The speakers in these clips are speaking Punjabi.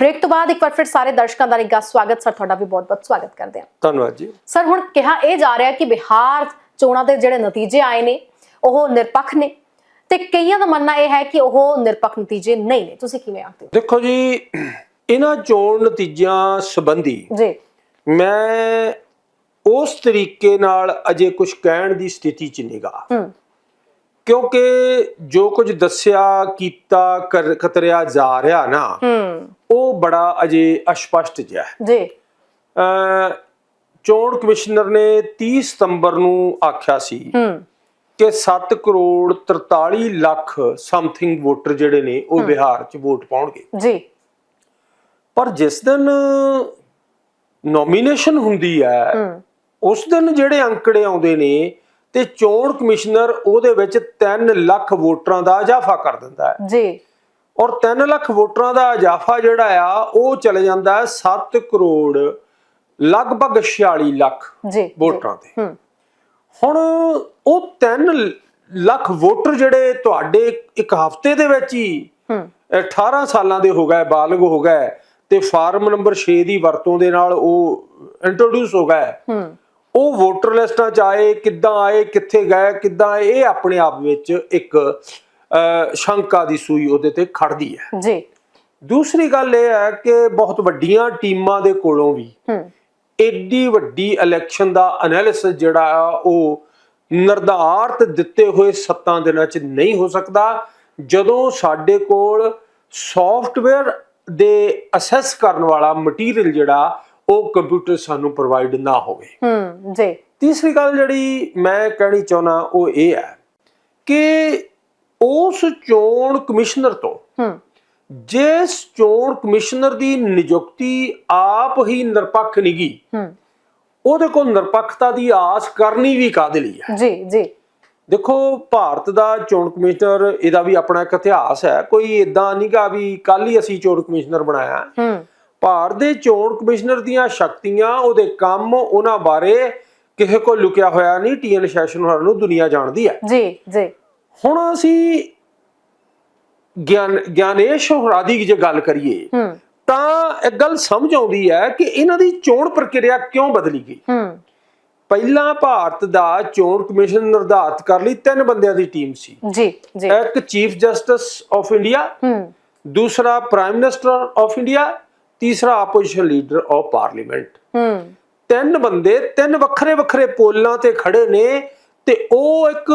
ਬ੍ਰੇਕ ਤੋਂ ਬਾਅਦ ਇੱਕ ਵਾਰ ਫਿਰ ਸਾਰੇ ਦਰਸ਼ਕਾਂ ਦਾ ਨਿੱਘਾ ਸਵਾਗਤ। ਸਰ ਤੁਹਾਡਾ ਵੀ ਬਹੁਤ-ਬਹੁਤ ਸਵਾਗਤ ਕਰਦੇ ਹਾਂ। ਧੰਨਵਾਦ ਜੀ। ਸਰ ਹੁਣ ਕਿਹਾ ਇਹ ਜਾ ਰਿਹਾ ਕਿ ਬਿਹਾਰ ਚੋਣਾਂ ਦੇ ਜਿਹੜੇ ਨਤੀਜੇ ਆਏ ਨੇ ਉਹ ਨਿਰਪੱਖ ਨੇ ਤੇ ਕਈਆਂ ਦਾ ਮੰਨਣਾ ਇਹ ਹੈ ਕਿ ਉਹ ਨਿਰਪੱਖ ਨਤੀਜੇ ਨਹੀਂ ਨੇ। ਤੁਸੀਂ ਕਿਵੇਂ ਆਖਦੇ ਦੇਖੋ ਜੀ ਇਹਨਾਂ ਚੋਣ ਨਤੀਜਿਆਂ ਸੰਬੰਧੀ ਹੋ ਜੀ। ਮੈਂ ਉਸ ਤਰੀਕੇ ਨਾਲ ਅਜੇ ਕੁਝ ਕਹਿਣ ਦੀ ਸਥਿਤੀ 'ਚ ਨਹੀਂਗਾ ਹੂੰ। ਕਿਉਂਕਿ ਜੋ ਕੁਝ ਦੱਸਿਆ ਕੀਤਾ ਕਰ- ਖਤਰਿਆ ਜਾ ਰਿਹਾ ਨਾ ਹੂੰ। ਉਹ ਬੜਾ ਅਜੇ ਅਸਪਸ਼ਟ ਜਿਹਾ ਹੈ। ਜੀ। ਅਹ ਚੋਣ ਕਮਿਸ਼ਨਰ ਨੇ 30 ਸਤੰਬਰ ਨੂੰ ਆਖਿਆ ਸੀ ਕਿ 7 ਕਰੋੜ 43 ਲੱਖ ਸਮਥਿੰਗ ਵੋਟਰ ਜਿਹੜੇ ਨੇ ਉਹ ਬਿਹਾਰ 'ਚ ਵੋਟ ਪਾਉਣਗੇ। ਜੀ। ਪਰ ਜਿਸ ਦਿਨ ਨੋਮੀਨੇਸ਼ਨ ਹੁੰਦੀ ਹੈ ਹੂੰ। ਉਸ ਦਿਨ ਜਿਹੜੇ ਅੰਕੜੇ ਆਉਂਦੇ ਨੇ ਤੇ ਚੋਣ ਕਮਿਸ਼ਨਰ ਉਹਦੇ ਵਿੱਚ 3 ਲੱਖ ਵੋਟਰਾਂ ਦਾ ਇਜ਼ਾਫਾ ਕਰ ਦਿੰਦਾ ਹੈ। ਜੀ। ਔਰ 3 ਲੱਖ ਵੋਟਰਾਂ ਦਾ ਇਜ਼ਾਫਾ ਜਿਹੜਾ ਆ ਉਹ ਚਲੇ ਜਾਂਦਾ ਹੈ 7 ਕਰੋੜ ਲਗਭਗ 46 ਲੱਖ ਵੋਟਰਾਂ ਤੇ। ਹੁਣ ਉਹ 3 ਲੱਖ ਵੋਟਰ ਜਿਹੜੇ ਤੁਹਾਡੇ ਇੱਕ ਹਫ਼ਤੇ ਦੇ ਵਿੱਚ ਹੀ ਹੂੰ। 18 ਸਾਲਾਂ ਦੇ ਹੋ ਗਏ ਬਾਲਗ ਹੋ ਗਏ ਤੇ ਫਾਰਮ ਨੰਬਰ 6 ਦੀ ਵਰਤੋਂ ਦੇ ਨਾਲ ਉਹ ਇੰਟਰੋਡਿਊਸ ਹੋ ਗਏ। ਉਹ ਵੋਟਰ ਲਿਸਟਾਂ ਚ ਆਏ ਕਿੱਦਾਂ ਆਏ ਕਿੱਥੇ ਗਏ ਕਿੱਦਾਂ ਇਹ ਆਪਣੇ ਆਪ ਵਿੱਚ ਇੱਕ ਸ਼ੰਕਾ ਦੀ ਸੂਈ ਉਹਦੇ ਤੇ ਖੜਦੀ ਹੈ। ਜੀ। ਦੂਸਰੀ ਗੱਲ ਇਹ ਹੈ ਕਿ ਬਹੁਤ ਵੱਡੀਆਂ ਟੀਮਾਂ ਦੇ ਕੋਲੋਂ ਵੀ ਏਡੀ ਵੱਡੀ ਇਲੈਕਸ਼ਨ ਦਾ ਐਨਾਲਿਸਿਸ ਜਿਹੜਾ ਆ ਉਹ ਨਿਰਧਾਰਤ ਦਿੱਤੇ ਹੋਏ 7 ਦਿਨਾਂ ਚ ਨਹੀਂ ਹੋ ਸਕਦਾ। ਜਦੋਂ ਸਾਡੇ ਕੋਲ ਸੌਫਟਵੇਅਰ ਦੇ ਅਸੈਸ ਕਰਨ ਵਾਲਾ ਮਟੀਰੀਅਲ ਜਿਹੜਾ ਉਹ ਕੰਪਿਊਟਰ ਸਾਨੂੰ ਪ੍ਰੋਵਾਈਡ ਨਾ ਹੋਵੇ। ਹੂੰ ਜੀ। ਤੀਸਰੀ ਗੱਲ ਜਿਹੜੀ ਮੈਂ ਕਹਿਣੀ ਚਾਹੁੰਦਾ ਉਹ ਇਹ ਹੈ ਕਿ ਉਸ ਚੋਣ ਕਮਿਸ਼ਨਰ ਤੋਂ ਹੂੰ। ਜਿਸ ਚੋਣ ਕਮਿਸ਼ਨਰ ਦੀ ਨਿਯੁਕਤੀ ਆਪ ਹੀ ਨਿਰਪੱਖ ਨਹੀਂਗੀ ਹੂੰ। ਉਹਦੇ ਕੋਲ ਨਿਰਪੱਖਤਾ ਦੀ ਆਸ ਕਰਨੀ ਵੀ ਕਾਦੇ ਲਈ ਹੈ? ਜੀ ਜੀ। ਦੇਖੋ ਭਾਰਤ ਦਾ ਚੋਣ ਕਮਿਸ਼ਨਰ ਇਹਦਾ ਵੀ ਆਪਣਾ ਇੱਕ ਇਤਿਹਾਸ ਹੈ। ਕੋਈ ਇਦਾਂ ਨਹੀਂਗਾ ਵੀ ਕੱਲ ਹੀ ਅਸੀਂ ਚੋਣ ਕਮਿਸ਼ਨਰ ਬਣਾਇਆ। ਹੂੰ। ਭਾਰਤ ਦੇ ਚੋਣ ਕਮਿਸ਼ਨਰ ਦੀਆਂ ਸ਼ਕਤੀਆਂ ਉਹਦੇ ਕੰਮ ਉਹਨਾਂ ਬਾਰੇ ਕਿਸੇ ਕੋਲ ਲੁਕਿਆ ਹੋਇਆ ਨਹੀਂ। ਟੀਐਨ ਸੈਸ਼ਨ ਹੋਰਾਂ ਨੂੰ ਦੁਨੀਆ ਜਾਣਦੀ ਹੈ। ਜੀ ਜੀ। ਹੁਣ ਅਸੀਂ ਗਿਆਨ ਗਿਆਨੇਸ਼ ਹੋਰਾਂ ਦੀ ਜੇ ਗੱਲ ਕਰੀਏ ਤਾਂ ਇੱਕ ਗੱਲ ਸਮਝ ਆਉਂਦੀ ਹੈ ਕਿ ਇਹਨਾਂ ਦੀ ਚੋਣ ਪ੍ਰਕਿਰਿਆ ਕਿਉਂ ਬਦਲੀ ਗਈ? ਪਹਿਲਾਂ ਭਾਰਤ ਦਾ ਚੋਣ ਕਮਿਸ਼ਨ ਨਿਰਧਾਰਤ ਕਰ ਲਈ ਤਿੰਨ ਬੰਦਿਆਂ ਦੀ ਟੀਮ ਸੀ। ਜੀ ਜੀ। ਇੱਕ ਚੀਫ ਜਸਟਿਸ ਆਫ ਇੰਡੀਆ ਦੂਸਰਾ ਪ੍ਰਾਈਮ ਮਿਨਿਸਟਰ ਆਫ ਇੰਡੀਆ ਤੀਸਰਾ ਆਪੋਜੀਸ਼ਨ ਲੀਡਰ ਆਫ ਪਾਰਲੀਮੈਂਟ। ਤਿੰਨ ਬੰਦੇ ਤਿੰਨ ਵੱਖਰੇ ਵੱਖਰੇ ਪੋਲਾਂ ਤੇ ਖੜੇ ਨੇ ਤੇ ਉਹ ਇੱਕ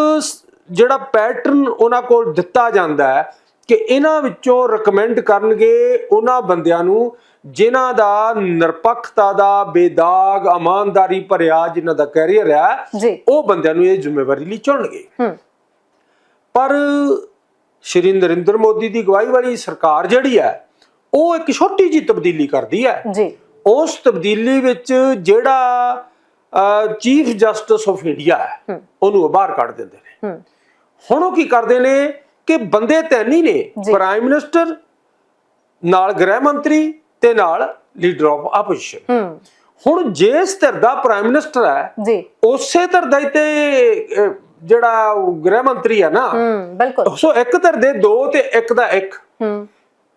ਜਿਹੜਾ ਪੈਟਰਨ ਉਹਨਾਂ ਕੋਲ ਦਿੱਤਾ ਜਾਂਦਾ ਹੈ ਕਿ ਇਹਨਾਂ ਵਿੱਚੋਂ ਰეკਮੈਂਡ ਕਰਨਗੇ ਉਹਨਾਂ ਬੰਦਿਆਂ ਨੂੰ ਜਿਨ੍ਹਾਂ ਦਾ ਨਿਰਪੱਖਤਾ ਦਾ ਬੇਦਾਗ ਇਮਾਨਦਾਰੀ ਭਰਿਆ ਜਿਨ੍ਹਾਂ ਦਾ ਕੈਰੀਅਰ ਹੈ ਉਹ ਬੰਦਿਆਂ ਨੂੰ ਇਹ ਜ਼ਿੰਮੇਵਾਰੀ ਲਈ ਚੁਣਨਗੇ। ਪਰ ਸ਼੍ਰੀ ਨਰਿੰਦਰ ਮੋਦੀ ਦੀ ਅਗਵਾਈ ਵਾਲੀ ਸਰਕਾਰ ਜਿਹੜੀ ਹੈ ਉਹ ਇੱਕ ਛੋਟੀ ਜੀ ਤਬਦੀਲੀ ਕਰਦੀ ਹੈ। ਜੀ। ਉਸ ਤਬਦੀਲੀ ਵਿੱਚ ਜਿਹੜਾ ਚੀਫ ਜਸਟਿਸ ਆਫ ਇੰਡੀਆ ਹੈ। ਉਹਨੂੰ ਉਹ ਬਾਹਰ ਕੱਢ ਦਿੰਦੇ ਨੇ। ਹੁਣ ਉਹ ਕੀ ਕਰਦੇ ਨੇ ਕਿ ਬੰਦੇ ਤਿੰਨ ਨੇ ਜੀ। ਪ੍ਰਾਈਮ ਮਿਨਿਸਟਰ ਨਾਲ ਗ੍ਰਹਿ ਮੰਤਰੀ ਤੇ ਨਾਲ ਲੀਡਰ ਆਫ ਆਪੋਜੀਸ਼ਨ ਹੁਣ ਜਿਸ ਧਿਰ ਦਾ ਪ੍ਰਾਈਮ ਮਿਨਿਸਟਰ ਹੈ ਜੀ। ਉਸੇ ਧਿਰ ਦਾ ਹੀ ਤੇ ਜਿਹੜਾ ਗ੍ਰਹਿ ਮੰਤਰੀ ਹੈ ਨਾ। ਹੂੰ ਬਿਲਕੁਲ। ਸੋ ਇੱਕ ਧਿਰ ਦੇ ਦੋ ਤੇ ਇੱਕ ਦਾ ਇੱਕ। ਹੂੰ।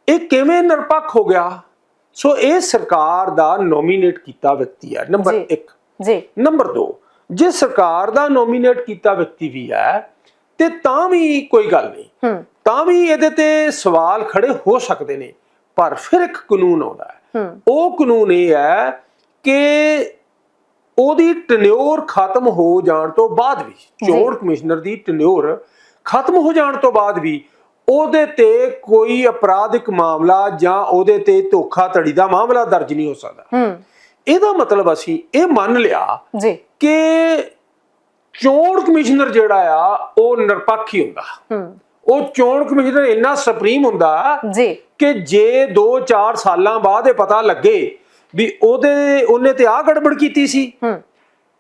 ਇਹ ਕਿਵੇਂ ਨਿਰਪੱਖ ਹੋ ਗਿਆ? ਸੋ ਇਹ ਸਰਕਾਰ ਦਾ ਨੋਮੀਨੇਟ ਕੀਤਾ ਵਿਅਕਤੀ ਹੈ ਨੰਬਰ ਜੀ। 1 ਜੀ। ਨੰਬਰ 2 ਜੇ ਸਰਕਾਰ ਦਾ ਨੋਮੀਨੇਟ ਕੀਤਾ ਵਿਅਕਤੀ ਵੀ ਹੈ ਤੇ ਤਾਂ ਵੀ ਕੋਈ ਗੱਲ ਨਹੀਂ। ਤਾਂ ਵੀ ਇਹਦੇ ਤੇ ਸਵਾਲ ਖੜੇ ਹੋ ਸਕਦੇ ਨੇ ਪਰ ਫਿਰ ਇੱਕ ਕਾਨੂੰਨ ਆਉਂਦਾ ਹੈ। ਉਹ ਕਾਨੂੰਨ ਇਹ ਹੈ ਕਿ ਉਹਦੀ ਟਨਿਓਰ ਖਤਮ ਹੋ ਜਾਣ ਤੋਂ ਬਾਅਦ ਵੀ ਚੋਣ ਕਮਿਸ਼ਨਰ ਦੀ ਟਨਿਓਰ ਖਤਮ ਹੋ ਜਾਣ ਤੋਂ ਬਾਅਦ ਵੀ ਉਹਦੇ ਤੇ ਕੋਈ ਅਪਰਾਧਿਕ ਮਾਮਲਾ ਜਾਂ ਉਹਦੇ ਤੇ ਧੋਖਾਧੜੀ ਦਾ ਮਾਮਲਾ ਦਰਜ ਨਹੀਂ ਹੋ ਸਕਦਾ। ਹੂੰ। ਇਹਦਾ ਮਤਲਬ ਅਸੀਂ ਇਹ ਮੰਨ ਲਿਆ ਜੀ। ਕਿ ਚੋਣ ਕਮਿਸ਼ਨਰ ਜਿਹੜਾ ਆ ਉਹ ਨਿਰਪੱਖ ਹੁੰਦਾ। ਹੂੰ। ਉਹ ਚੋਣ ਕਮਿਸ਼ਨਰ ਇੰਨਾ ਸੁਪਰੀਮ ਹੁੰਦਾ ਜੀ। ਕਿ ਜੇ 2-4 ਸਾਲਾਂ ਬਾਅਦ ਇਹ ਪਤਾ ਲੱਗੇ ਵੀ ਉਹਦੇ ਉਹਨੇ ਤੇ ਆ ਗੜਬੜ ਕੀਤੀ ਸੀ ਹੂੰ।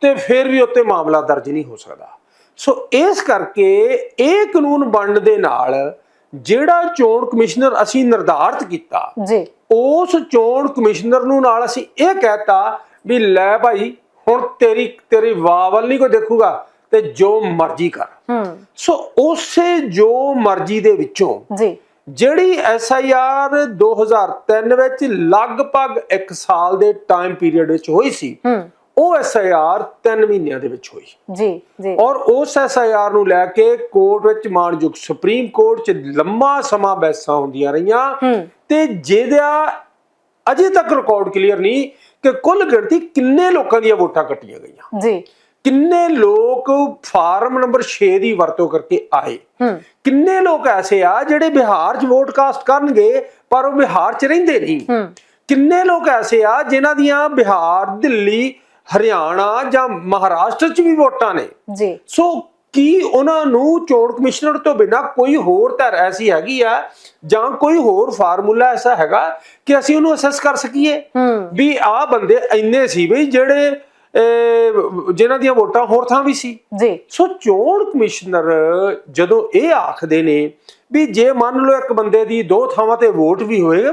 ਤੇ ਫਿਰ ਵੀ ਉੱਤੇ ਮਾਮਲਾ ਦਰਜ ਨਹੀਂ ਹੋ ਸਕਦਾ। ਸੋ ਇਸ ਕਰਕੇ ਇਹ ਕਾਨੂੰਨ ਬਣਨ ਦੇ ਨਾਲ ਜਿਹੜਾ ਚੋਣ ਕਮਿਸ਼ਨਰ ਅਸੀਂ ਨਿਰਧਾਰਤ ਕੀਤਾ ਜੀ। ਉਸ ਚੋਣ ਕਮਿਸ਼ਨਰ ਨੂੰ ਨਾਲ ਅਸੀਂ ਇਹ ਕਹਿਤਾ ਵੀ ਲੈ ਭਾਈ ਹੁਣ ਤੇਰੀ ਤੇਰੀ ਵਾਹ ਵੱਲ ਨਹੀਂ ਕੋਈ ਦੇਖੂਗਾ ਤੇ ਜੋ ਮਰਜ਼ੀ ਕਰ। ਹੂੰ। ਸੋ ਉਸੇ ਜੋ ਮਰਜ਼ੀ ਦੇ ਵਿੱਚੋਂ ਜੀ। ਜਿਹੜੀ ਐਸਆਈਆਰ 2003 ਵਿੱਚ ਲਗਭਗ 1 ਸਾਲ ਦੇ ਟਾਈਮ ਪੀਰੀਅਡ ਵਿੱਚ ਹੋਈ ਸੀ ਹੂੰ। ਉਹ ਐਸਆਈਆਰ 3 ਮਹੀਨਿਆਂ ਦੇ ਵਿੱਚ ਹੋਈ। ਜੀ ਜੀ। ਔਰ ਉਸ ਐਸਆਈਆਰ ਨੂੰ ਲੈ ਕੇ ਕੋਰਟ ਵਿੱਚ ਮਾਨਯੋਗ ਸੁਪਰੀਮ ਕੋਰਟ 'ਚ ਲੰਮਾ ਸਮਾਂ ਬਹਿਸਾਂ ਹੁੰਦੀਆਂ ਰਹੀਆਂ ਤੇ ਜਿਹਦਾ ਅਜੇ ਤੱਕ ਰਿਕਾਰਡ ਕਲੀਅਰ ਨਹੀਂ ਕਿ ਕੁੱਲ ਗਿਣਤੀ ਕਿੰਨੇ ਲੋਕਾਂ ਦੀਆਂ ਵੋਟਾਂ ਕੱਟੀਆਂ ਗਈਆਂ? ਜੀ। ਕਿੰਨੇ ਲੋਕ ਫਾਰਮ ਨੰਬਰ 6 ਦੀ ਵਰਤੋਂ ਕਰਕੇ ਆਏ? ਕਿੰਨੇ ਲੋਕ ਐਸੇ ਆ ਜਿਹੜੇ ਬਿਹਾਰ 'ਚ ਵੋਟ ਕਾਸਟ ਕਰਨਗੇ ਪਰ ਉਹ ਬਿਹਾਰ 'ਚ ਰਹਿੰਦੇ ਨਹੀਂ? ਕਿੰਨੇ ਲੋਕ ਐਸੇ ਆ ਜਿਨ੍ਹਾਂ ਦੀਆਂ ਬਿਹਾਰ ਦਿੱਲੀ ਹਰਿਆਣਾ ਜਾਂ ਮਹਾਰਾਸ਼ਟਰ 'ਚ ਵੀ ਵੋਟਾਂ ਨੇ? ਜੀ। ਸੋ ਕੀ ਉਹਨਾਂ ਨੂੰ ਚੋਣ ਕਮਿਸ਼ਨਰ ਤੋਂ ਬਿਨਾ ਕੋਈ ਹੋਰ ਧਰ ਐਸੀ ਹੈਗੀ ਆ ਜਾਂ ਕੋਈ ਹੋਰ ਫਾਰਮੂਲਾ ਐਸਾ ਹੈਗਾ ਕਿ ਅਸੀਂ ਉਹਨੂੰ ਅਸੈਸ ਕਰ ਸਕੀਏ? ਵੀ ਆਹ ਬੰਦੇ ਇੰਨੇ ਸੀ ਬਈ ਜਿਹੜੇ ਜਿਨ੍ਹਾਂ ਦੀਆਂ ਵੋਟਾਂ ਹੋਰ ਥਾਂ ਵੀ ਸੀ। ਜੀ। ਸੋ ਚੋਣ ਕਮਿਸ਼ਨਰ ਜਦੋਂ ਇਹ ਆਖਦੇ ਨੇ ਵੀ ਜੇ ਮੰਨ ਲਓ ਇੱਕ ਬੰਦੇ ਦੀ ਦੋ ਥਾਵਾਂ ਤੇ ਵੋਟ ਵੀ ਹੋਏ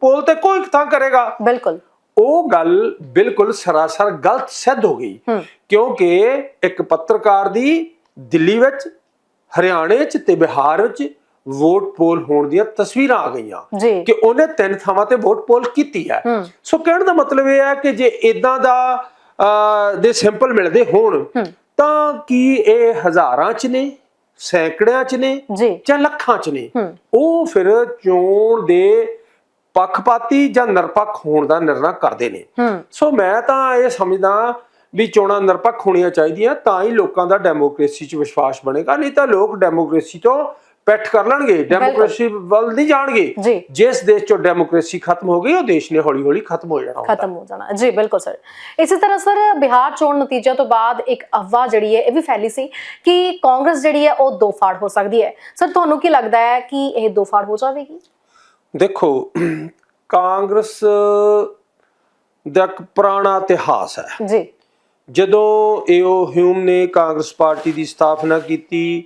ਪੋਲ ਤੇ ਕੋਈ ਇੱਕ ਥਾਂ ਕਰੇਗਾ। ਬਿਲਕੁਲ। ਉਹ ਗੱਲ ਬਿਲਕੁਲ ਸਰਾਸਰ ਗਲਤ ਸਿੱਧ ਹੋ ਗਈ। ਕਿਉਂਕਿ ਇੱਕ ਪੱਤਰਕਾਰ ਦੀ ਦਿੱਲੀ ਵਿੱਚ ਹਰਿਆਣੇ 'ਚ ਤੇ ਬਿਹਾਰ ਵਿੱਚ ਵੋਟ ਪੋਲ ਹੋਣ ਦੀਆਂ ਤਸਵੀਰਾਂ ਆ ਗਈਆਂ ਕਿ ਉਹਨੇ ਤਿੰਨ ਥਾਵਾਂ ਤੇ ਵੋਟ ਪੋਲ ਕੀਤੀ ਹੈ। ਸੋ ਕਹਿਣ ਦਾ ਮਤਲਬ ਇਹ ਹੈ ਕਿ ਜੇ ਇਦਾਂ ਦਾ ਦੇ ਸਿੰਪਲ ਮਿਲਦੇ ਹੋਣ ਤਾਂ ਕੀ ਇਹ ਹਜ਼ਾਰਾਂ 'ਚ ਨੇ ਸੈਂਕੜਿਆਂ 'ਚ ਨੇ ਜੀ। ਲੱਖਾਂ 'ਚ ਨੇ? ਉਹ ਫਿਰ ਚੋਣ ਦੇ ਪੱਖਪਾਤੀ ਜਾਂ ਨਿਰਪੱਖ ਹੋਣ ਦਾ ਨਿਰਣਾ ਕਰਦੇ ਨੇ। ਸੋ ਮੈਂ ਤਾਂ ਇਹ ਸਮਝਦਾ ਵੀ ਚੋਣਾਂ ਨਿਰਪੱਖ ਹੋਣੀਆਂ ਚਾਹੀਦੀਆਂ ਤਾਂ ਹੀ ਲੋਕਾਂ ਦਾ ਡੈਮੋਕ੍ਰੇਸੀ 'ਚ ਵਿਸ਼ਵਾਸ ਬਣੇਗਾ ਨਹੀਂ ਤਾਂ ਲੋਕ ਡੈਮੋਕ੍ਰੇਸੀ ਤੋਂ ਪੈਠ ਕਰ ਲੈਣਗੇ ਡੈਮੋਕ੍ਰੇਸੀ ਵੱਲ ਨਹੀਂ ਜਾਣਗੇ। ਜਿਸ ਦੇਸ਼ 'ਚੋਂ ਡੈਮੋਕ੍ਰੇਸੀ ਖਤਮ ਹੋ ਗਈ ਉਹ ਦੇਸ਼ ਨੇ ਹੌਲੀ-ਹੌਲੀ ਖਤਮ ਹੋ ਜਾਣਾ। ਖਤਮ ਹੋ ਜਾਣਾ। ਜੀ ਬਿਲਕੁਲ ਸਰ। ਇਸੇ ਤਰ੍ਹਾਂ ਸਰ ਬਿਹਾਰ ਚੋਣ ਨਤੀਜਿਆਂ ਤੋਂ ਬਾਅਦ ਇੱਕ ਅਫਵਾਹ ਜਿਹੜੀ ਹੈ ਇਹ ਵੀ ਫੈਲੀ ਸੀ ਕਿ ਕਾਂਗਰਸ ਜਿਹੜੀ ਹੈ ਉਹ ਦੋ ਫਾੜ ਹੋ ਸਕਦੀ ਹੈ। ਸਰ ਤੁਹਾਨੂੰ ਕੀ ਲੱਗਦਾ ਹੈ ਕਿ ਇਹ ਦੋ ਫਾੜ ਹੋ ਜਾਵੇਗੀ? ਦੇਖੋ ਕਾਂਗਰਸ ਦਾ ਇੱਕ ਪੁਰਾਣਾ ਇਤਿਹਾਸ ਹੈ। ਜੀ। ਜਦੋਂ ਏਓ ਹਿਊਮ ਨੇ ਕਾਂਗਰਸ ਪਾਰਟੀ ਦੀ ਸਥਾਪਨਾ ਕੀਤੀ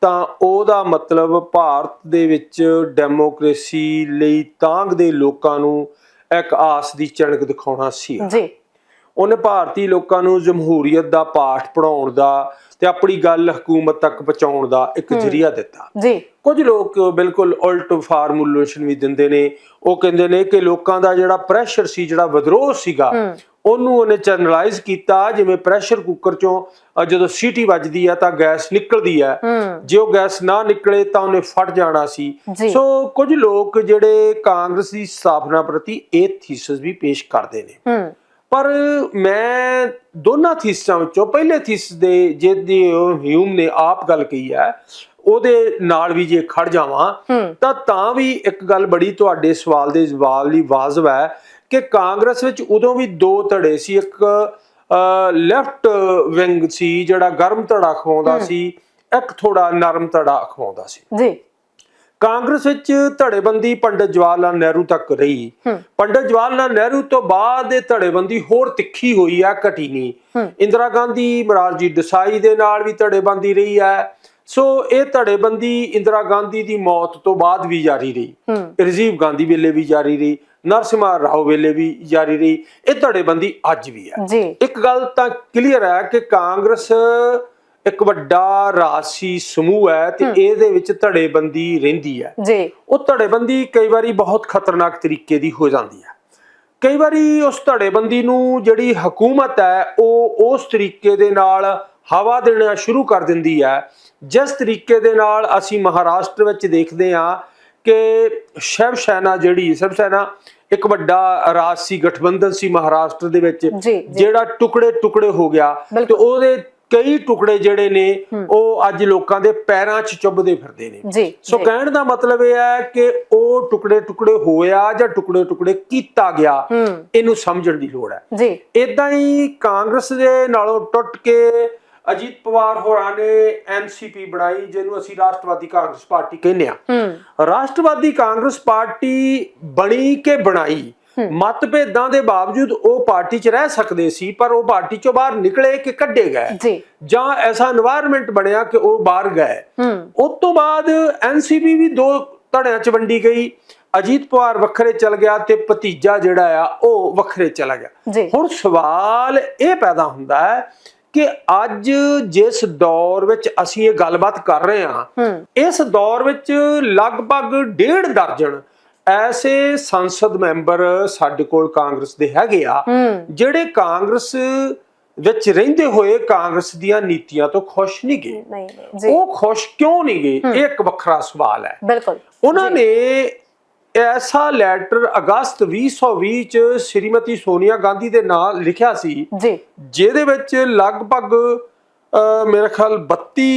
ਤਾਂ ਉਹਦਾ ਮਤਲਬ ਭਾਰਤ ਦੇ ਵਿੱਚ ਡੈਮੋਕ੍ਰੇਸੀ ਲਈ ਤਾਂਗ ਦੇ ਲੋਕਾਂ ਨੂੰ ਇੱਕ ਆਸ ਦੀ ਚਣਕ ਦਿਖਾਉਣਾ ਸੀ। ਜੀ। ਉਹਨੇ ਭਾਰਤੀ ਲੋਕਾਂ ਨੂੰ ਜਮਹੂਰੀਅਤ ਦਾ ਪਾਠ ਪੜਾਉਣ ਦਾ ਤੇ ਆਪਣੀ ਗੱਲ ਹਕੂਮਤ ਤੱਕ ਪਹੁੰਚਾਉਣ ਦਾ ਇੱਕ ਜਰੀਆ ਦਿੱਤਾ। ਜੀ। ਕੁਝ ਲੋਕ ਬਿਲਕੁਲ ਉਲਟ ਫਾਰਮੂਲੇਸ਼ਨ ਵੀ ਦਿੰਦੇ ਨੇ। ਉਹ ਕਹਿੰਦੇ ਨੇ ਕਿ ਲੋਕਾਂ ਦਾ ਜਿਹੜਾ ਪ੍ਰੈਸ਼ਰ ਸੀ ਜਿਹੜਾ ਵਿਦਰੋਹ ਸੀਗਾ ਉਹਨੂੰ ਉਹਨੇ ਚੈਨਲਾਈਜ਼ ਕੀਤਾ ਜਿਵੇਂ ਪ੍ਰੈਸ਼ਰ ਕੁੱਕਰ ਚੋਂ ਜਦੋਂ ਸੀਟੀ ਵੱਜਦੀ ਆ ਤਾਂ ਗੈਸ ਨਿਕਲਦੀ ਆ। ਜੇ ਉਹ ਗੈਸ ਨਾ ਨਿਕਲੇ ਤਾਂ ਉਹਨੇ ਫਟ ਜਾਣਾ ਸੀ। ਸੋ ਕੁਝ ਲੋਕ ਜਿਹੜੇ ਕਾਂਗਰਸ ਦੀ ਸਥਾਪਨਾ ਪ੍ਰਤੀ ਇਹ ਥੀਸਿਸ ਵੀ ਪੇਸ਼ ਕਰਦੇ ਨੇ। ਪਰ ਮੈਂ ਦੋਨਾਂ ਥੀਸਾਂ ਵਿੱਚੋਂ ਪਹਿਲੇ ਥੀਸ ਦੇ ਜਿਹਦੀ ਹਿਊਮ ਨੇ ਆਪ ਗੱਲ ਕਹੀ ਹੈ ਉਹਦੇ ਨਾਲ ਵੀ ਜੇ ਖੜ ਜਾਵਾਂ ਤਾਂ ਤਾਂ ਵੀ ਇੱਕ ਗੱਲ ਬੜੀ ਤੁਹਾਡੇ ਸਵਾਲ ਦੇ ਜਵਾਬ ਲਈ ਵਾਜਬ ਹੈ ਕਿ ਕਾਂਗਰਸ ਵਿੱਚ ਉਦੋਂ ਵੀ ਦੋ ਧੜੇ ਸੀ ਇੱਕ ਲੈਫਟ ਵਿੰਗ ਸੀ ਜਿਹੜਾ ਗਰਮ ਧੜਾ ਖਵਾਉਂਦਾ ਸੀ ਇੱਕ ਥੋੜਾ ਨਰਮ ਧੜਾ ਖਵਾਉਂਦਾ ਸੀ। ਜੀ। ਕਾਂਗਰਸ ਵਿੱਚ ਧੜੇਬੰਦੀ ਪੰਡਿਤ ਜਵਾਹਰ ਲਾਲ ਨਹਿਰੂ ਤੱਕ ਰਹੀ। ਪੰਡਿਤ ਜਵਾਹਰ ਲਾਲ ਨਹਿਰੂ ਤੋਂ ਬਾਅਦ ਇਹ ਧੜੇਬੰਦੀ ਹੋਰ ਤਿੱਖੀ ਹੋਈ ਆ ਘਟੀ ਨਹੀਂ। ਇੰਦਰਾ ਗਾਂਧੀ ਮਰਾਰਜੀ ਦੇਸਾਈ ਦੇ ਨਾਲ ਵੀ ਧੜੇਬੰਦੀ ਰਹੀ ਹੈ ਸੋ ਇਹ ਧੜੇਬੰਦੀ ਇੰਦਰਾ ਗਾਂਧੀ ਦੀ ਮੌਤ ਤੋਂ ਬਾਅਦ ਵੀ ਜਾਰੀ ਰਹੀ। ਰਾਜੀਵ ਗਾਂਧੀ ਵੇਲੇ ਵੀ ਜਾਰੀ ਰਹੀ। ਨਰਸਿਮਹਾ ਰਾਓ ਵੇਲੇ ਵੀ ਜਾਰੀ ਰਹੀ। ਇਹ ਧੜੇਬੰਦੀ ਅੱਜ ਵੀ ਹੈ ਇੱਕ ਗੱਲ ਤਾਂ ਕਲੀਅਰ ਹੈ ਕਿ ਕਾਂਗਰਸ ਇੱਕ ਵੱਡਾ ਰਾਜਸੀ ਸਮੂਹ ਹੈ ਤੇ ਇਹਦੇ ਵਿੱਚ ਧੜੇਬੰਦੀ ਰਹਿੰਦੀ ਹੈ। ਜੀ। ਉਹ ਧੜੇਬੰਦੀ ਕਈ ਵਾਰੀ ਬਹੁਤ ਖਤਰਨਾਕ ਤਰੀਕੇ ਦੀ ਹੋ ਜਾਂਦੀ ਹੈ। ਕਈ ਵਾਰੀ ਉਸ ਧੜੇਬੰਦੀ ਨੂੰ ਜਿਹੜੀ ਹਕੂਮਤ ਹੈ ਉਹ ਉਸ ਤਰੀਕੇ ਦੇ ਨਾਲ ਹਵਾ ਦੇਣਾ ਸ਼ੁਰੂ ਕਰ ਦਿੰਦੀ ਹੈ। ਜਿਸ ਤਰੀਕੇ ਦੇ ਨਾਲ ਅਸੀਂ ਮਹਾਰਾਸ਼ਟਰ ਵਿੱਚ ਦੇਖਦੇ ਹਾਂ ਕਿ ਸ਼ਿਵ ਸੈਨਾ ਜਿਹੜੀ ਸ਼ਿਵ ਸੈਨਾ ਇੱਕ ਵੱਡਾ ਰਾਜਸੀ ਗਠਬੰਧਨ ਸੀ ਮਹਾਰਾਸ਼ਟਰ ਦੇ ਵਿੱਚ ਜਿਹੜਾ ਟੁਕੜੇ ਟੁਕੜੇ ਹੋ ਗਿਆ। ਤੇ। ਉਹਦੇ ਕਈ ਟੁਕੜੇ ਜਿਹੜੇ ਨੇ ਉਹ ਅੱਜ ਲੋਕਾਂ ਦੇ ਪੈਰਾਂ 'ਚ ਚੁੱਭਦੇ ਫਿਰਦੇ ਨੇ। ਸੋ ਕਹਿਣ ਦਾ ਮਤਲਬ ਇਹ ਹੈ ਕਿ ਉਹ ਟੁਕੜੇ ਟੁਕੜੇ ਹੋਇਆ ਜਾਂ ਟੁਕੜੇ ਟੁਕੜੇ ਕੀਤਾ ਗਿਆ ਇਹਨੂੰ ਸਮਝਣ ਦੀ ਲੋੜ ਹੈ। ਜੀ। ਇਦਾਂ ਹੀ ਕਾਂਗਰਸ ਦੇ ਨਾਲੋਂ ਟੁੱਟ ਕੇ ਅਜੀਤ ਪਵਾਰ ਹੋਰਾਂ ਨੇ ਐਨਸੀਪੀ ਬਣਾਈ ਜਿਹਨੂੰ ਅਸੀਂ ਰਾਸ਼ਟਰਵਾਦੀ ਕਾਂਗਰਸ ਪਾਰਟੀ ਕਹਿੰਦੇ ਆ ਹੂੰ। ਰਾਸ਼ਟਰਵਾਦੀ ਕਾਂਗਰਸ ਪਾਰਟੀ ਬਣੀ ਕਿ ਬਣਾਈ? ਮਤਭੇਦਾਂ ਦੇ ਬਾਵਜੂਦ ਉਹ ਪਾਰਟੀ 'ਚ ਰਹਿ ਸਕਦੇ ਸੀ ਪਰ ਉਹ ਪਾਰਟੀ 'ਚੋਂ ਬਾਹਰ ਨਿਕਲੇ ਕਿ ਕੱਢੇ ਗਏ। ਜਾਂ। ਐਸਾ এনवायरमेंट ਬਣਿਆ ਕਿ ਉਹ ਬਾਹਰ ਗਏ। ਉਸ ਤੋਂ ਬਾਅਦ ਐਨਸੀਪੀ ਵੀ ਦੋ ਧੜਿਆਂ 'ਚ ਵੰਡੀ ਗਈ। ਅਜੀਤ ਪਵਾਰ ਵੱਖਰੇ ਚਲ ਗਿਆ ਤੇ ਭਤੀਜਾ ਜਿਹੜਾ ਆ ਉਹ ਵੱਖਰੇ ਚਲਾ ਗਿਆ। ਹੁਣ ਸਵਾਲ ਇਹ ਪੈਦਾ ਹੁੰਦਾ ਹੈ ਕਿ ਅੱਜ ਜਿਸ ਦੌਰ ਵਿੱਚ ਅਸੀਂ ਇਹ ਗੱਲਬਾਤ ਕਰ ਰਹੇ ਹਾਂ। ਇਸ ਦੌਰ ਵਿੱਚ ਲਗਭਗ ਡੇਢ ਦਰਜਨ ਐਸੇ ਸੰਸਦ ਮੈਂਬਰ ਸਾਡੇ ਕੋਲ ਕਾਂਗਰਸ ਦੇ ਹੈਗੇ ਆ ਜਿਹੜੇ ਕਾਂਗਰਸ ਵਿੱਚ ਰਹਿੰਦੇ ਹੋਏ ਕਾਂਗਰਸ ਦੀਆਂ ਨੀਤੀਆਂ ਤੋਂ ਖੁਸ਼ ਨਹੀਂ ਗਏ। ਉਹ ਖੁਸ਼ ਕਿਉਂ ਨਹੀਂ ਗਏ? ਇਹ ਇੱਕ ਵੱਖਰਾ ਸਵਾਲ ਹੈ। ਬਿਲਕੁਲ। ਉਹਨਾਂ ਨੇ ਐਸਾ ਲੈਟਰ ਅਗਸਤ 2020 ਚ ਸ਼੍ਰੀਮਤੀ ਸੋਨੀਆ ਗਾਂਧੀ ਦੇ ਨਾਂ ਲਿਖਿਆ ਸੀ ਜਿਹਦੇ ਵਿੱਚ ਲਗਭਗ ਮੇਰੇ ਖਿਆਲ 32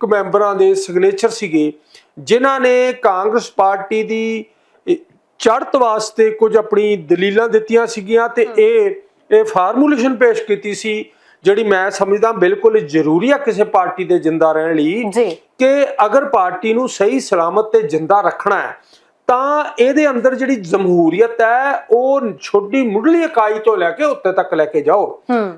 ਕੁ ਮੈਂਬਰਾਂ ਦੇ ਸਿਗਨੇਚਰ ਸੀਗੇ ਜਿਨ੍ਹਾਂ ਨੇ ਕਾਂਗਰਸ ਪਾਰਟੀ ਦੀ ਚੜ੍ਹਤ ਵਾਸਤੇ ਕੁਝ ਆਪਣੀ ਦਲੀਲਾਂ ਦਿੱਤੀਆਂ ਸੀਗੀਆਂ ਤੇ ਇਹ ਇਹ ਫਾਰਮੂਲੇਸ਼ਨ ਪੇਸ਼ ਕੀਤੀ ਸੀ ਜਿਹੜੀ ਮੈਂ ਸਮਝਦਾ ਬਿਲਕੁਲ ਜ਼ਰੂਰੀ ਆ ਕਿਸੇ ਪਾਰਟੀ ਦੇ ਜਿੰਦਾ ਰਹਿਣ ਲਈ ਜੀ। ਕਿ ਅਗਰ ਪਾਰਟੀ ਨੂੰ ਸਹੀ ਸਲਾਮਤ ਤੇ ਜਿੰਦਾ ਰੱਖਣਾ ਹੈ ਤਾਂ ਇਹਦੇ ਅੰਦਰ ਜਿਹੜੀ ਜਮਹੂਰੀਅਤ ਹੈ ਉਹ ਛੋਟੀ ਮੁੱਢਲੀ ਇਕਾਈ ਤੋਂ ਲੈ ਕੇ ਉੱਤੇ ਤੱਕ ਲੈ ਕੇ ਜਾਓ।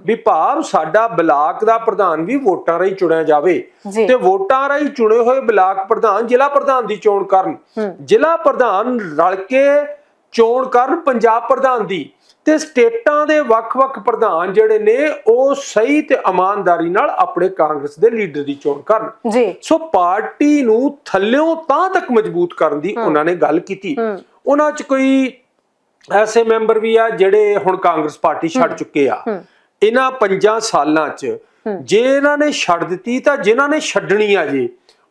ਵੀ ਭਾਵ ਸਾਡਾ ਬਲਾਕ ਦਾ ਪ੍ਰਧਾਨ ਵੀ ਵੋਟਾਂ ਰਾਹੀਂ ਚੁਣਿਆ ਜਾਵੇ। ਤੇ ਵੋਟਾਂ ਰਾਹੀਂ ਚੁਣੇ ਹੋਏ ਬਲਾਕ ਪ੍ਰਧਾਨ ਜ਼ਿਲ੍ਹਾ ਪ੍ਰਧਾਨ ਦੀ ਚੋਣ ਕਰਨ। ਜ਼ਿਲ੍ਹਾ ਪ੍ਰਧਾਨ ਰਲ ਕੇ ਚੋਣ ਕਰਨ ਪੰਜਾਬ ਪ੍ਰਧਾਨ ਦੀ। ਤੇ ਸਟੇਟਾਂ ਦੇ ਵੱਖ-ਵੱਖ ਪ੍ਰਧਾਨ ਜਿਹੜੇ ਨੇ ਉਹ ਸਹੀ ਤੇ ਇਮਾਨਦਾਰੀ ਨਾਲ ਆਪਣੇ ਕਾਂਗਰਸ ਦੇ ਲੀਡਰ ਦੀ ਚੋਣ ਕਰਨ। ਜੀ। ਸੋ ਪਾਰਟੀ ਨੂੰ ਥੱਲਿਓਂ ਤਾਂ ਤੱਕ ਮਜ਼ਬੂਤ ਕਰਨ ਦੀ ਉਹਨਾਂ ਨੇ ਗੱਲ ਕੀਤੀ। ਉਹਨਾਂ 'ਚ ਕੋਈ ਐਸੇ ਮੈਂਬਰ ਵੀ ਆ ਜਿਹੜੇ ਹੁਣ ਕਾਂਗਰਸ ਪਾਰਟੀ ਛੱਡ ਚੁੱਕੇ ਆ। ਇਹਨਾਂ ਪੰਜਾਂ ਸਾਲਾਂ 'ਚ ਜੇ ਇਹਨਾਂ ਨੇ ਛੱਡ ਦਿੱਤੀ ਤਾਂ ਜਿਨ੍ਹਾਂ ਨੇ ਛੱਡਣੀ ਆ ਜੀ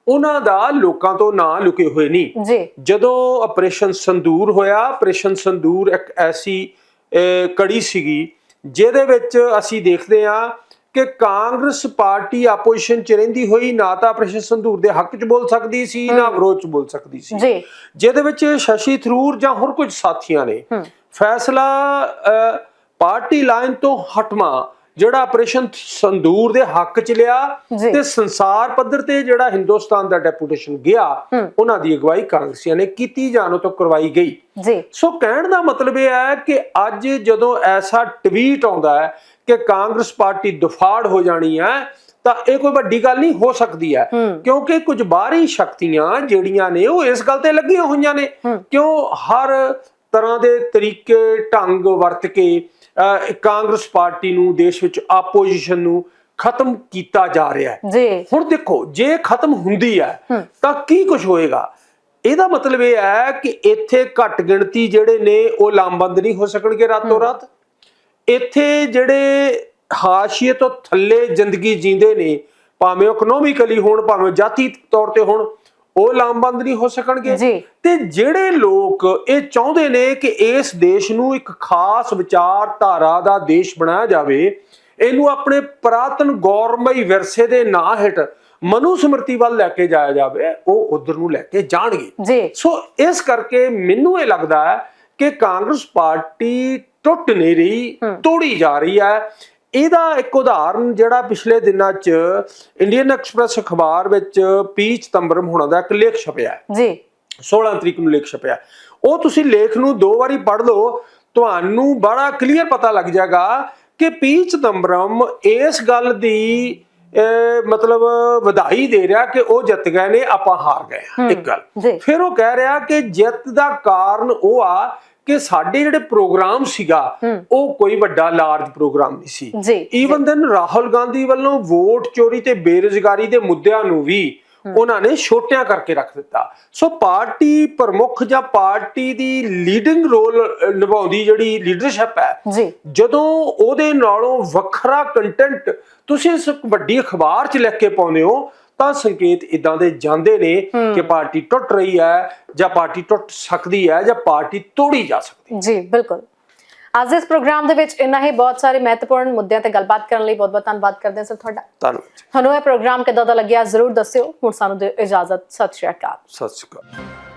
ਉਹਨਾਂ ਦਾ ਲੋਕਾਂ ਤੋਂ ਨਾਂ ਲੁਕੇ ਹੋਏ ਨਹੀਂ। ਜੀ। ਜਦੋਂ ਆਪਰੇਸ਼ਨ ਸੰਦੂਰ ਹੋਇਆ ਆਪਰੇਸ਼ਨ ਸੰਦੂਰ ਇੱਕ ਐਸੀ ਕੜੀ ਸੀਗੀ ਜਿਹਦੇ ਵਿੱਚ ਅਸੀਂ ਦੇਖਦੇ ਹਾਂ ਕਿ ਕਾਂਗਰਸ ਪਾਰਟੀ ਆਪੋਜੀਸ਼ਨ ਚ ਰਹਿੰਦੀ ਹੋਈ ਨਾ ਤਾਂ ਆਪਰੇਸ਼ਨ ਸੰਦੂਰ ਦੇ ਹੱਕ ਚ ਬੋਲ ਸਕਦੀ ਸੀ ਨਾ ਵਿਰੋਧ ਚ ਬੋਲ ਸਕਦੀ ਸੀ। ਜੀ। ਜਿਹਦੇ ਵਿੱਚ ਸ਼ਸ਼ੀ ਥਰੂਰ ਜਾਂ ਹੋਰ ਕੁਝ ਸਾਥੀਆਂ ਨੇ। ਫੈਸਲਾ ਪਾਰਟੀ ਲਾਈਨ ਤੋਂ ਹਟਵਾ ਜਿਹੜਾ ਆਪਰੇਸ਼ਨ ਸੰਦੂਰ ਦੇ ਹੱਕ ਚ ਲਿਆ। ਤੇ ਸੰਸਾਰ ਪੱਧਰ ਤੇ ਜਿਹੜਾ ਹਿੰਦੁਸਤਾਨ ਦਾ ਡੈਪੂਟੇਸ਼ਨ ਗਿਆ। ਉਹਨਾਂ ਦੀ ਅਗਵਾਈ ਕਾਂਗਰਸੀਆਂ ਨੇ ਕੀਤੀ ਜਾਣੋ ਤੋਂ ਕਰਵਾਈ ਗਈ ਜੀ ਸੋ ਕਹਿਣ ਦਾ ਮਤਲਬ ਇਹ ਹੈ ਕਿ ਅੱਜ ਜਦੋਂ ਐਸਾ ਟਵੀਟ ਆਉਂਦਾ ਹੈ ਕਿ ਕਾਂਗਰਸ ਪਾਰਟੀ ਦੁਫਾੜ ਹੋ ਜਾਣੀ ਹੈ ਤਾਂ ਇਹ ਕੋਈ ਵੱਡੀ ਗੱਲ ਨਹੀਂ ਹੋ ਸਕਦੀ ਹੈ ਕਿਉਂਕਿ ਕੁਝ ਬਾਹਰੀ ਸ਼ਕਤੀਆਂ ਜਿਹੜੀਆਂ ਨੇ ਉਹ ਇਸ ਗੱਲ ਤੇ ਲੱਗੀਆਂ ਹੋਈਆਂ ਨੇ। ਕਿਉਂ ਹਰ ਤਰ੍ਹਾਂ ਦੇ ਤਰੀਕੇ ਢੰਗ ਵਰਤ ਕੇ ਕਾਂਗਰਸ ਪਾਰਟੀ ਨੂੰ ਦੇਸ਼ ਵਿੱਚ ਆਪੋਜੀਸ਼ਨ ਨੂੰ ਖਤਮ ਕੀਤਾ ਜਾ ਰਿਹਾ ਹੈ। ਜੀ। ਹੁਣ ਦੇਖੋ ਜੇ ਖਤਮ ਹੁੰਦੀ ਹੈ। ਤਾਂ ਕੀ ਕੁਝ ਹੋਏਗਾ? ਇਹਦਾ ਮਤਲਬ ਇਹ ਹੈ ਕਿ ਇੱਥੇ ਘੱਟ ਗਿਣਤੀ ਜਿਹੜੇ ਨੇ ਉਹ ਲਾਮਬੰਦ ਨਹੀਂ ਹੋ ਸਕਣਗੇ ਰਾਤੋਂ ਰਾਤ। ਇੱਥੇ ਜਿਹੜੇ ਹਾਸ਼ੀਏ ਤੋਂ ਥੱਲੇ ਜ਼ਿੰਦਗੀ ਜੀਂਦੇ ਨੇ ਭਾਵੇਂ ਇਕਨੋਮਿਕਲੀ ਹੋਣ ਭਾਵੇਂ ਜਾਤੀ ਤੌਰ ਤੇ ਹੋਣ ਉਹ ਲਾਮਬੰਦ ਨਹੀਂ ਹੋ ਸਕਣਗੇ। ਤੇ ਜਿਹੜੇ ਲੋਕ ਇਹ ਚਾਹੁੰਦੇ ਨੇ ਕਿ ਇਸ ਦੇਸ਼ ਨੂੰ ਇੱਕ ਖਾਸ ਵਿਚਾਰਧਾਰਾ ਦਾ ਦੇਸ਼ ਬਣਾਇਆ ਜਾਵੇ ਇਹਨੂੰ ਆਪਣੇ ਪ੍ਰਾਤਨ ਗੌਰਮਈ ਵਿਰਸੇ ਦੇ ਨਾਂ ਹੇਠ ਮਨੂ ਸਮ੍ਰਿਤੀ ਵੱਲ ਲੈ ਕੇ ਜਾਇਆ ਜਾਵੇ ਉਹ ਉਧਰ ਨੂੰ ਲੈ ਕੇ ਜਾਣਗੇ। ਜੀ। ਸੋ ਇਸ ਕਰਕੇ ਮੈਨੂੰ ਇਹ ਲੱਗਦਾ ਹੈ ਕਿ ਕਾਂਗਰਸ ਪਾਰਟੀ ਟੁੱਟ ਨਹੀਂ ਰਹੀ। ਤੋੜੀ ਜਾ ਰਹੀ ਹੈ। ਇਹਦਾ ਇੱਕ ਉਦਾਹਰਨ ਜਿਹੜਾ ਪਿਛਲੇ ਦਿਨਾਂ 'ਚ ਇੰਡੀਅਨ ਐਕਸਪ੍ਰੈਸ ਅਖਬਾਰ ਵਿੱਚ ਪੀ ਚਿਦੰਬਰਮ ਹੋਣਾ ਦਾ ਇੱਕ ਲੇਖ ਛਪਿਆ। ਜੀ। 16 ਤਰੀਕ ਨੂੰ ਲੇਖ ਛਪਿਆ ਉਹ ਤੁਸੀਂ ਲੇਖ ਨੂੰ ਦੋ ਵਾਰੀ ਪੜ੍ਹ ਲਓ ਤੁਹਾਨੂੰ ਬੜਾ ਕਲੀਅਰ ਪਤਾ ਲੱਗ ਜਾਏਗਾ ਕਿ ਪੀ ਚਿਦੰਬਰਮ ਇਸ ਗੱਲ ਦੀ ਮਤਲਬ ਵਧਾਈ ਦੇ ਰਿਹਾ ਕਿ ਉਹ ਜਿੱਤ ਗਏ ਨੇ ਆਪਾਂ ਹਾਰ ਗਏ। ਇੱਕ ਗੱਲ। ਫਿਰ ਉਹ ਕਹਿ ਰਿਹਾ ਕਿ ਜਿੱਤ ਦਾ ਕਾਰਨ ਉਹ ਆ ਕਿ ਸਾਡੇ ਜਿਹੜੇ ਪ੍ਰੋਗਰਾਮ ਸੀਗਾ। ਉਹ ਕੋਈ ਵੱਡਾ ਲਾਰਜ ਪ੍ਰੋਗਰਾਮ ਨਹੀਂ ਸੀ। ਈਵਨ ਦੈਨ ਰਾਹੁਲ ਗਾਂਧੀ ਵੱਲੋਂ ਵੋਟ ਚੋਰੀ ਤੇ ਬੇਰੁਜ਼ਗਾਰੀ ਦੇ ਮੁੱਦਿਆਂ ਨੂੰ ਵੀ ਉਹਨਾਂ ਨੇ ਛੋਟਿਆਂ ਕਰਕੇ ਰੱਖ ਦਿੱਤਾ। ਸੋ ਪਾਰਟੀ ਪ੍ਰਮੁੱਖ ਜਾਂ ਪਾਰਟੀ ਦੀ ਲੀਡਿੰਗ ਰੋਲ ਨਿਭਾਉਂਦੀ ਜਿਹੜੀ ਲੀਡਰਸ਼ਿਪ ਹੈ ਜਦੋਂ ਉਹਦੇ ਨਾਲੋਂ ਵੱਖਰਾ ਕੰਟੈਂਟ ਤੁਸੀਂ ਇਸ ਵੱਡੀ ਅਖਬਾਰ 'ਚ ਲਿਖ ਕੇ ਪਾਉਂਦੇ ਹੋ ਤਾਂ ਸੰਕੇਤ ਇਦਾਂ ਦੇ ਜਾਂਦੇ ਨੇ ਕਿ ਪਾਰਟੀ ਟੁੱਟ ਰਹੀ ਹੈ ਜਾਂ ਪਾਰਟੀ ਟੁੱਟ ਸਕਦੀ ਹੈ ਜਾਂ ਪਾਰਟੀ ਤੋੜੀ ਜਾ ਸਕਦੀ ਜੀ ਬਿਲਕੁਲ। ਅੱਜ ਇਸ ਪ੍ਰੋਗਰਾਮ ਦੇ ਵਿੱਚ ਇੰਨਾ ਹੀ। ਬਹੁਤ ਸਾਰੇ ਮਹੱਤਵਪੂਰਨ ਮੁੱਦਿਆਂ ਤੇ ਗੱਲਬਾਤ ਕਰਨ ਲਈ ਬਹੁਤ ਬਹੁਤ ਧੰਨਵਾਦ ਕਰਦੇ ਹਾਂ ਸਰ ਤੁਹਾਡਾ। ਧੰਨਵਾਦ ਤੁਹਾਨੂੰ ਇਹ ਪ੍ਰੋਗਰਾਮ ਕਿੱਦਾਂ ਦਾ ਲੱਗਿਆ ਜ਼ਰੂਰ ਦੱਸਿਓ। ਹੁਣ ਸਾਨੂੰ ਦਿਓ ਇਜਾਜ਼ਤ। ਸਤਿ ਸ਼੍ਰੀ ਅਕਾਲ। ਸਤਿ ਸ਼੍ਰੀ ਅਕਾਲ।